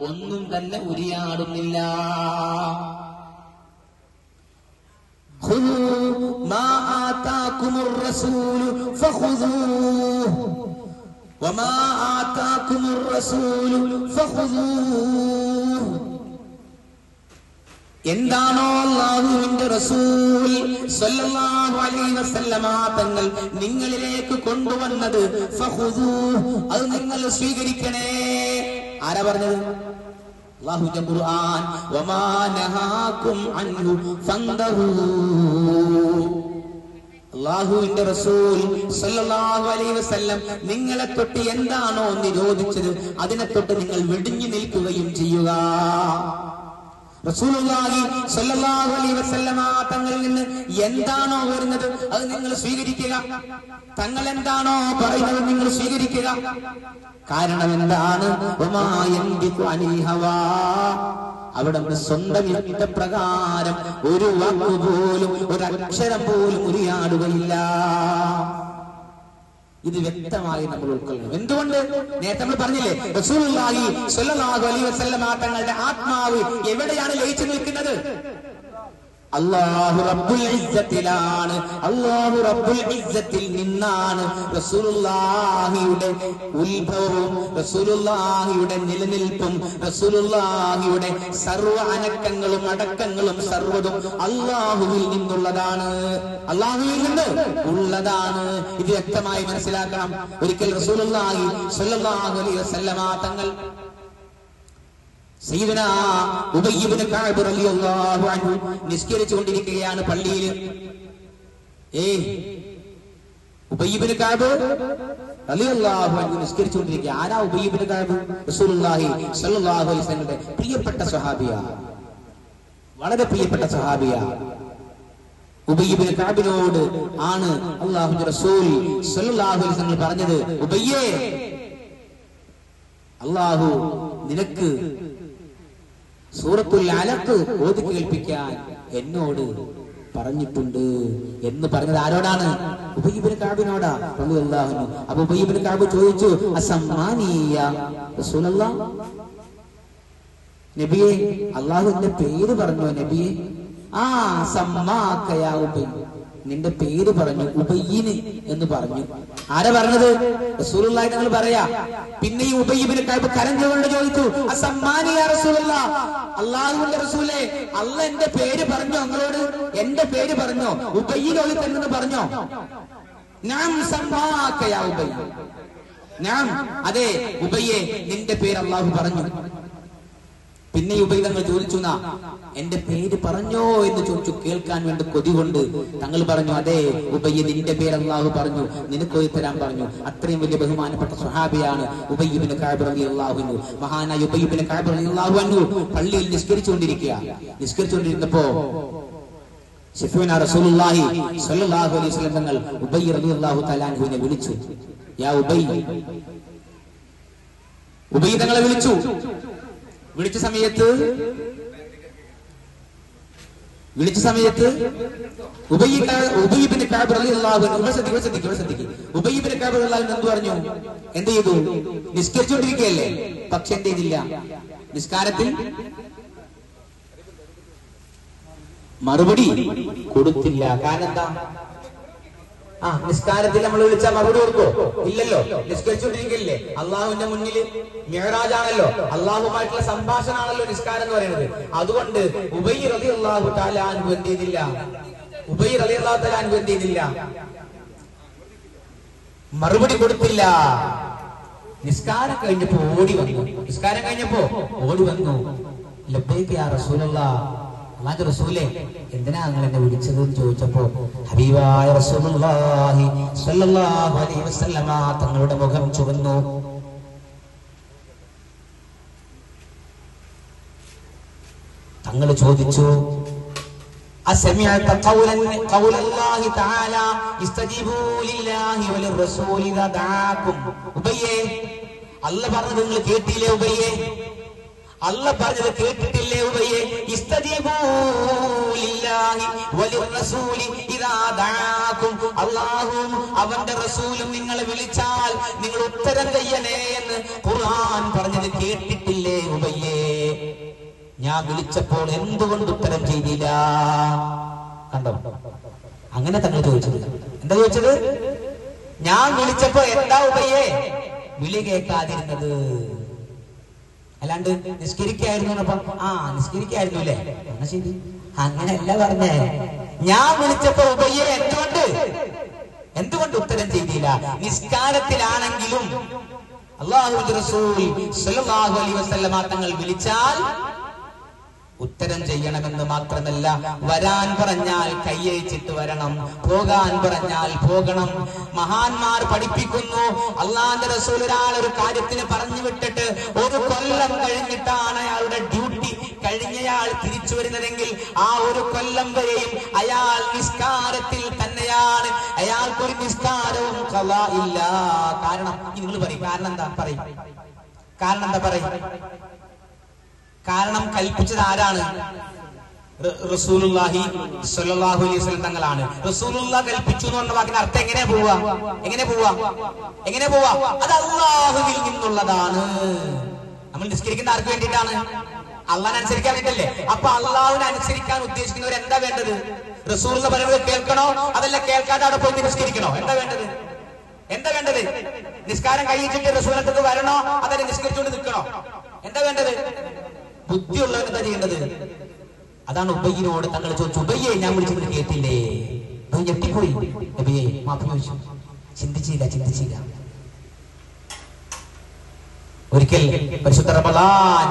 ഒന്നും തന്നെ ഉരിയാടുന്നില്ല. എന്താണോ അള്ളാഹുവിന്റെ റസൂൽ തങ്ങൾ നിങ്ങളിലേക്ക് കൊണ്ടുവന്നത്? അത് നിങ്ങൾ സ്വീകരിക്കണേ. ആരാ പറഞ്ഞത്? അള്ളാഹുവിന്റെ ഖുർആൻ അൻഹു റസൂൽ സല്ലല്ലാഹു അലൈഹി വസല്ലം നിങ്ങളെ തൊട്ട് എന്താണോ നിരോധിച്ചത് അതിനെ തൊട്ട് നിങ്ങൾ വെടിഞ്ഞു നിൽക്കുകയും ചെയ്യുക. തങ്ങളിൽ നിന്ന് എന്താണോ വരുന്നത് അത് നിങ്ങൾ സ്വീകരിക്കുക. തങ്ങൾ എന്താണോ പറയുന്നത് നിങ്ങൾ സ്വീകരിക്കുക. കാരണം എന്താണ്? അവിടെ സ്വന്തം ഇഷ്ടപ്രകാരം ഒരു വാക്ക് പോലും ഒരു അക്ഷരം പോലും ഉരിയാടുകയില്ല. ഇത് വ്യക്തമായി നമ്മൾ ഉൾക്കൊള്ളണം എന്തുകൊണ്ട്? നേരത്തെ നമ്മൾ പറഞ്ഞില്ലേ റസൂലുള്ളാഹി സ്വല്ലല്ലാഹു അലൈഹി വസല്ലമ തങ്ങളുടെ ആത്മാവ് എവിടെയാണ് ലയിച്ചു നിൽക്കുന്നത്? അള്ളാഹു റബ്ബുൽ ഇസ്സത്തിലാണ്. അള്ളാഹു റബ്ബുൽ ഇസ്സത്തിൽ നിന്നാണ് റസൂലുള്ളാഹിയുടെ ഉത്ഭവവും റസൂലുള്ളാഹിയുടെ നിലനിൽപ്പും റസൂലുള്ളാഹിയുടെ സർവ അനക്കങ്ങളും അടക്കങ്ങളും സർവതും അള്ളാഹുവിൽ നിന്നുള്ളതാണ്. അള്ളാഹുവിൽ നിന്ന് ഉള്ളതാണ്. ഇത് വ്യക്തമായി മനസ്സിലാക്കണം. ഒരിക്കൽ റസൂലുള്ളാഹി സ്വല്ലല്ലാഹു അലൈഹി വസല്ലമ തങ്ങൾ സയ്യിദന ഉബയ്യ് ഇബ്നു കഅബ് റളിയല്ലാഹു അൻഹു നിസ്കരിച്ചുകൊണ്ടിരിക്കുകയാണ് പള്ളിയിൽ ഏ ഉബയ്യ് കാബ് നിസ്കരിച്ചുകൊണ്ടിരിക്കുക. ആരാ ഉബയ്യ് കാബ്? റസൂലുള്ളാഹി പ്രിയപ്പെട്ട സ്വഹാബിയ. വളരെ പ്രിയപ്പെട്ട സ്വഹാബിയ. ഉബയ്യബിന് കാബിനോട് ആണ് അല്ലാഹുവിന്റെ റസൂൽ സ്വല്ലല്ലാഹു അലൈഹി വസല്ലം പറഞ്ഞത് ഉബയ്യേ അള്ളാഹു നിനക്ക് സൂറത്തുൽ അലക്ക് ഓതി കേൾപ്പിക്കാൻ എന്നോട് പറഞ്ഞിട്ടുണ്ട് എന്ന് പറഞ്ഞത് ആരോടാണ്? ഉബയ്യബിന് കാബിനോടാ അള്ളാഹുനു അപ്പൊ ഉബയ്യബിന് കാബ് ചോദിച്ചു അസമ്മാനീയ റസൂലല്ലാ? നബിയെ അള്ളാഹുവിന്റെ പേര് പറഞ്ഞോ നബിയെ. ആ സമ്മാക്കയാ ഉബയ്യ നിന്റെ പേര് പറഞ്ഞു ഉബയ്യിന് എന്ന് പറഞ്ഞു. ആരാ പറഞ്ഞത്? റസൂലുള്ളാഹി നിങ്ങൾ പറയാ പിന്നെ ഈ ഉബയ്യിബിന് കൈബ് കരഞ്ഞുകൊണ്ട് ചോദിച്ചു അസമ്മാനിയ റസൂലുള്ള? അള്ളാഹുവിന്റെ റസൂലേ അല്ല എന്റെ പേര് പറഞ്ഞോ നിങ്ങളോട്? എന്റെ പേര് പറഞ്ഞോ? ഉബയ്യിനോട് തന്നെ പറഞ്ഞോ? ഞാൻ സംഭാക്കയാ ഉബയ്യ. ഞാൻ അതെ ഉബയ്യെ നിന്റെ പേര് അള്ളാഹു പറഞ്ഞു. പിന്നെ ഉപയോഗങ്ങൾ ചോദിച്ചു "നാ, എന്റെ പേര് പറഞ്ഞോ? എന്ന് ചോദിച്ചു. കേൾക്കാൻ വേണ്ടി കൊതി കൊണ്ട് തങ്ങൾ പറഞ്ഞു അതെ ഉബയ്യ നിന്റെ പേര് അള്ളാഹു പറഞ്ഞു നിനക്ക് ഒരു തരാൻ പറഞ്ഞു. അത്രയും വലിയ ബഹുമാനപ്പെട്ട സ്വഹാബിയാണ് ഉബയ്യബിന് കാബറലി അള്ളാഹുനു മഹാനായ ഉബയ്യബിന് കാബറലി അള്ളാഹു പള്ളിയിൽ തങ്ങൾ തആല അൻഹുവിനെ വിളിച്ചു. യാ ഉബൈ ഉബൈ വിളിച്ചു. വിളിച്ച സമയത്ത്? വിളിച്ച സമയത്ത്? ഉബയ്യ- ഉബയ്യബിന് ഉബയ്യബിന് എന്ത് പറഞ്ഞു? എന്ത് ചെയ്തു? നിസ്കരിച്ചുകൊണ്ടിരിക്കുകയല്ലേ? പക്ഷെ എന്ത് ചെയ്തില്ല നിസ്കാരത്തിൽ മറുപടി കൊടുത്തില്ല. കാരണം എന്താ? ആ നിസ്കാരത്തിൽ നമ്മൾ വിളിച്ചാൽ മറുപടി കൊടുക്കോ? ഇല്ലല്ലോ. നിസ്കരിച്ചുകൊണ്ടിരിക്കില്ലേ അള്ളാഹുവിന്റെ മുന്നിൽ മേറാജാണല്ലോ അള്ളാഹുമായിട്ടുള്ള സംഭാഷണമാണല്ലോ നിസ്കാരം എന്ന് പറയുന്നത്. അതുകൊണ്ട് ഉബൈ റതി അള്ളാഹു താലാൻഹു എന്ത് ഉബൈ റതി അള്ളാഹു താലാൻഹു എന്ത് മറുപടി കൊടുത്തില്ല. നിസ്കാരം കഴിഞ്ഞപ്പോ ഓടി വന്നു. നിസ്കാരം കഴിഞ്ഞപ്പോ ഓടി വന്നു. ലബ്ബൈക്ക് യാ റസൂലല്ലാ അള്ളാഹുവിന്റെ റസൂലേ എന്തിനാ നിങ്ങൾ എന്നെ വിളിച്ചത് എന്ന് ചോദിച്ചപ്പോ ഹബീബായ റസൂലുള്ളാഹി സ്വല്ലല്ലാഹു അലൈഹി വസല്ലമ തങ്ങളുടെ മുഖം ചുവന്നു തങ്ങൾ ചോദിച്ചു أسمعت قول قول الله تعالى استجيبوا لله وللرسول إذا دعاكم ഉബയ്യേ അല്ല പറഞ്ഞത് നിങ്ങൾ കേട്ടില്ലേ ഉബയ്യേ അല്ല പറഞ്ഞത് കേട്ടിട്ടില്ലേ ഉബയ്യെ അല്ലാഹുവും അവന്റെ റസൂലും നിങ്ങളെ വിളിച്ചാൽ നിങ്ങൾ ഉത്തരം ചെയ്യണേ എന്ന് ഖുർആൻ പറഞ്ഞത് കേട്ടിട്ടില്ലേ ഉബയ്യേ ഞാൻ വിളിച്ചപ്പോൾ എന്തുകൊണ്ട് ഉത്തരം ചെയ്തില്ല? കണ്ടോ? അങ്ങനെ തന്നെ ചോദിച്ചത്. എന്താ ചോദിച്ചത്? ഞാൻ വിളിച്ചപ്പോ എന്താ ഉബയ്യേ വിളി കേൾക്കാതിരുന്നത്. അല്ലാണ്ട് നിസ്കരിക്കായിരുന്നു ആ നിസ്കരിക്കായിരുന്നു അല്ലേ? എന്നാ ശരി. അങ്ങനെയല്ല പറഞ്ഞേ. ഞാൻ വിളിച്ചപ്പോ ഉബയ്യെ എന്തുകൊണ്ട്? എന്തുകൊണ്ട് ഉത്തരം ചെയ്തില്ല? നിസ്കാരത്തിലാണെങ്കിലും അള്ളാഹു റസൂൽ തങ്ങൾ വിളിച്ചാൽ ഉത്തരം ചെയ്യണമെന്ന് മാത്രമല്ല വരാൻ പറഞ്ഞാൽ കയ്യേച്ചിട്ട് വരണം പോകാൻ പറഞ്ഞാൽ പോകണം. മഹാന്മാർ പഠിപ്പിക്കുന്നു അള്ളാന്റെ റസൂൽ ഒരാൾ ഒരു കാര്യത്തിന് പറഞ്ഞു വിട്ടിട്ട് ഒരു കൊല്ലം കഴിഞ്ഞിട്ടാണ് അയാളുടെ ഡ്യൂട്ടി കഴിഞ്ഞയാൾ തിരിച്ചു വരുന്നതെങ്കിൽ ആ ഒരു കൊല്ലം വരെയും അയാൾ നിസ്കാരത്തിൽ തന്നെയാണ്. അയാൾക്കൊരു നിസ്കാരവും കല ഇല്ല. കാരണം നിങ്ങൾ പറയും. കാരണം എന്താ? പറയും. കാരണം എന്താ പറയും? കാരണം കൽപ്പിച്ചത് ആരാണ്? റസൂലുല്ലാഹി സ്വല്ലല്ലാഹു അലൈഹി വസല്ലം തങ്ങളാണ്. റസൂലുള്ള കൽപ്പിച്ചു എന്ന് പറഞ്ഞ വാക്കിന്റെ അർത്ഥം എങ്ങനെ പോവാ എങ്ങനെ പോവാ എങ്ങനെ പോവാ അത് അള്ളാഹുവിൽ നിന്നുള്ളതാണ്. നമ്മൾ നിസ്കരിക്കുന്ന ആർക്ക് വേണ്ടിയിട്ടാണ്? അള്ളാഹിനെ അനുസരിക്കാൻ വേണ്ടിയല്ലേ അപ്പൊ അള്ളാഹുവിനെ അനുസരിക്കാൻ ഉദ്ദേശിക്കുന്നവർ എന്താ വേണ്ടത്? റസൂൽ എന്ന് പറയുന്നത് കേൾക്കണോ? അതല്ല കേൾക്കാതെ അവിടെ പോയി നിസ്കരിക്കണോ? എന്താ വേണ്ടത്? എന്താ വേണ്ടത്? നിസ്കാരം കഴിയിച്ചിട്ട് റസൂലത്തേക്ക് വരണോ? അതല്ല നിസ്കരിച്ചുകൊണ്ട് നിൽക്കണോ? എന്താ വേണ്ടത്? ബുദ്ധിയുള്ളവൻ എന്താ ചെയ്യേണ്ടത്? അതാണ് ഉബയ്യനോട് തങ്ങൾ ചോദിച്ചു ഉബയ്യെ ഞാൻ വിളിച്ചിട്ട് കേട്ടില്ലേ? ഞെട്ടിപ്പോയി. നബിയെ മാപ്പ് ചോദിച്ചു. ചിന്തിച്ചില്ല ചിന്തിച്ചില്ല. ഒരിക്കൽ പരിശുദ്ധ റമളാൻ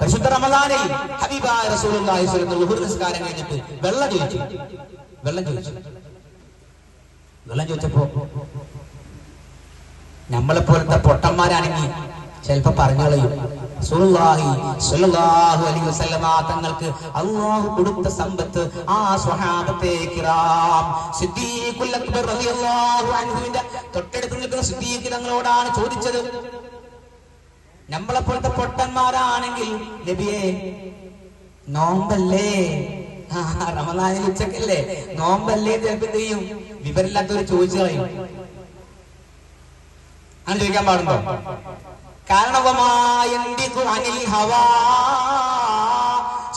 പരിശുദ്ധ റമളാനിൽ ഹബീബായ റസൂലുള്ളാഹി സ്വല്ലല്ലാഹു അലൈഹി നിസ്കാരം കഴിഞ്ഞിട്ട് വെള്ളം ചോദിച്ചു. വെള്ളം ചോദിച്ചു. വെള്ളം ചോദിച്ചപ്പോ നമ്മളെ പോലത്തെ പൊട്ടന്മാരാണെങ്കിൽ ചിലപ്പോ പറഞ്ഞു കളയും തങ്ങൾക്ക് അള്ളാഹു കൊടുത്ത സമ്പത്ത് ആ സ്വഹാബത്തെ തൊട്ടടുത്ത് നിൽക്കുന്ന സിദ്ദീഖ് തങ്ങളോടാണ് ചോദിച്ചത് നമ്മളെ പോലത്തെ പൊട്ടന്മാരാണെങ്കിൽ നബിയെ നോമ്പല്ലേ? റമദാനിൽ ഉച്ചക്കല്ലേ? നോമ്പല്ലേ ചിലപ്പോ എന്ത് ചെയ്യും? വിവരമില്ലാത്തവർ ചോദിച്ചു കളയും. അങ്ങനെ ചോദിക്കാൻ പാടുണ്ടോ? കാരണവമായ അനിൽ ഹവാ?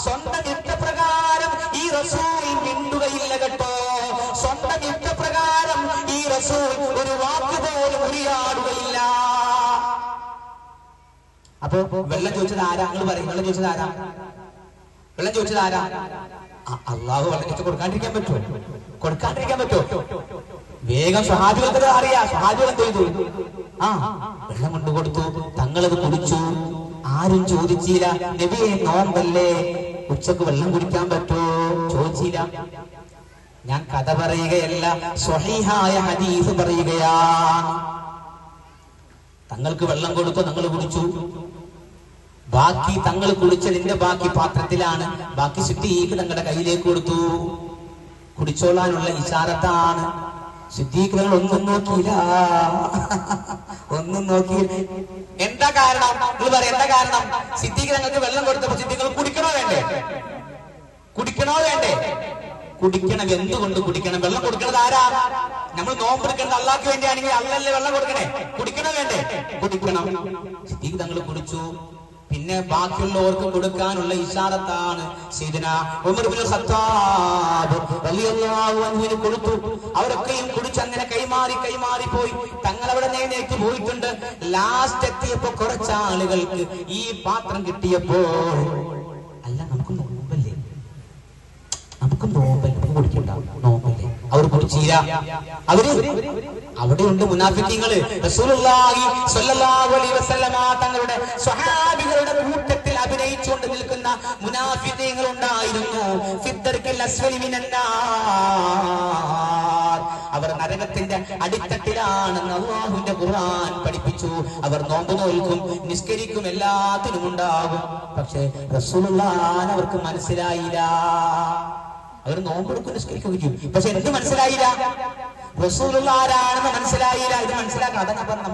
സ്വന്തം ഇഷ്ടപ്രകാരം ഈ റസൂൽ മിണ്ടുകയില്ല കേട്ടോ. സ്വന്തം ഇഷ്ടപ്രകാരം ഈ റസൂൽ ഒരു വാക്ക് പോലും ഉരിയാടുകയില്ല. അപ്പൊ വെള്ളം ചോദിച്ചത് ആരാ? നിങ്ങൾ പറയും. വെള്ളം ചോദിച്ചത് ആരാ? വെള്ളം ചോദിച്ചത് ആരാ? അള്ളാഹു വെള്ളം ചോദിച്ചു കൊടുക്കാണ്ടിരിക്കാൻ പറ്റുമോ? കൊടുക്കാണ്ടിരിക്കാൻ പറ്റുമോ? വേഗം സ്വഹാബികൾക്ക് അറിയാം. സ്വഹാബികൾ ചെയ്തു? ആ വെള്ളം കൊണ്ടു കൊടുത്തു. തങ്ങളത് കുടിച്ചു. ആരും ചോദിച്ചില്ല നബിയെ നോമ്പല്ലേ? ഉച്ചയ്ക്ക് വെള്ളം കുടിക്കാൻ പറ്റുമോ? ചോദിച്ചില്ല. ഞാൻ കഥ പറയുകയല്ല സ്വഹീഹായ ഹദീസ് പറയുകയാണ് തങ്ങൾക്ക് വെള്ളം കൊടുത്തു തങ്ങൾ കുടിച്ചു. ബാക്കി തങ്ങൾ കുടിച്ചതിന്റെ ബാക്കി പാത്രത്തിലാണ്. ബാക്കി സിദ്ദീഖ് തങ്ങളുടെ കയ്യിലേക്ക് കൊടുത്തു. കുടിച്ചോളാനുള്ള ഇശാരത്താണ് സിദ്ദീഖ് തങ്ങൾ ഒന്നും നോക്കിയില്ല. ഒന്നും നോക്കി. എന്താ കാരണം? നിങ്ങൾ പറയാം എന്താ കാരണം? സിദ്ദീഖ് ഞങ്ങൾക്ക് വെള്ളം കൊടുത്തപ്പോ സിദ്ദീഖ് കുടിക്കണോ വേണ്ടേ? കുടിക്കണോ വേണ്ടേ? കുടിക്കണം. എന്തുകൊണ്ട് കുടിക്കണം? വെള്ളം കൊടുക്കണത് ആരാ? നമ്മൾ നോമ്പ് എടുക്കേണ്ട അള്ളാഹ്ക്ക് വേണ്ടിയാണെങ്കിൽ അള്ളല്ലേ വെള്ളം കൊടുക്കണേ. കുടിക്കണോ വേണ്ടേ? കുടിക്കണം. സിദ്ദീഖ് തങ്ങൾ കുടിച്ചു. പിന്നെ ബാക്കിയുള്ളവർക്ക് കൊടുക്കാനുള്ള ഇഷാറത്താണ് അൻഹുവിന് കൊടുത്തു. അവരൊക്കെയും കുടിച്ച് അങ്ങനെ കൈമാറി കൈമാറി പോയി. തങ്ങൾ അവിടെ നേരേക്ക് പോയിട്ടുണ്ട്. ലാസ്റ്റ് എത്തിയപ്പോ കുറച്ച് ആളുകൾക്ക് ഈ പാത്രം കിട്ടിയപ്പോൾ അല്ല നമുക്ക് നോമ്പല്ലേ? നമുക്ക് നോമ്പല്ല? നോമ്പല്ലേ അവർ കുടിച്ചില്ല അവർ അവിടെയുണ്ട് മുനാഫിക്കങ്ങൾ. തങ്ങളുടെ സ്വഹാബികളുടെ കൂട്ടത്തിൽ അഭിനയിച്ചുകൊണ്ട് നിൽക്കുന്ന മുനാഫിക്കങ്ങൾ ഉണ്ടായിരുന്നു അവർ നരകത്തിന്റെ അടിത്തട്ടിലാണെന്ന് അള്ളാഹുവിന്റെ ഖുർആൻ പഠിപ്പിച്ചു. അവർ നോമ്പ് നോൽക്കും നിസ്കരിക്കും എല്ലാത്തിനും ഉണ്ടാകും പക്ഷെ റസൂലുള്ളാൻ അവർക്ക് മനസ്സിലായില്ല. അവർ നോമ്പെടുക്കും നിസ്കരിക്കുകയും ചെയ്യും. പക്ഷെ എനിക്ക് മനസ്സിലായില്ല. റസൂലുള്ള ആരാണെന്ന് മനസ്സിലായില്ല. ഇത് മനസ്സിലാക്കണം അതാണ് പറഞ്ഞ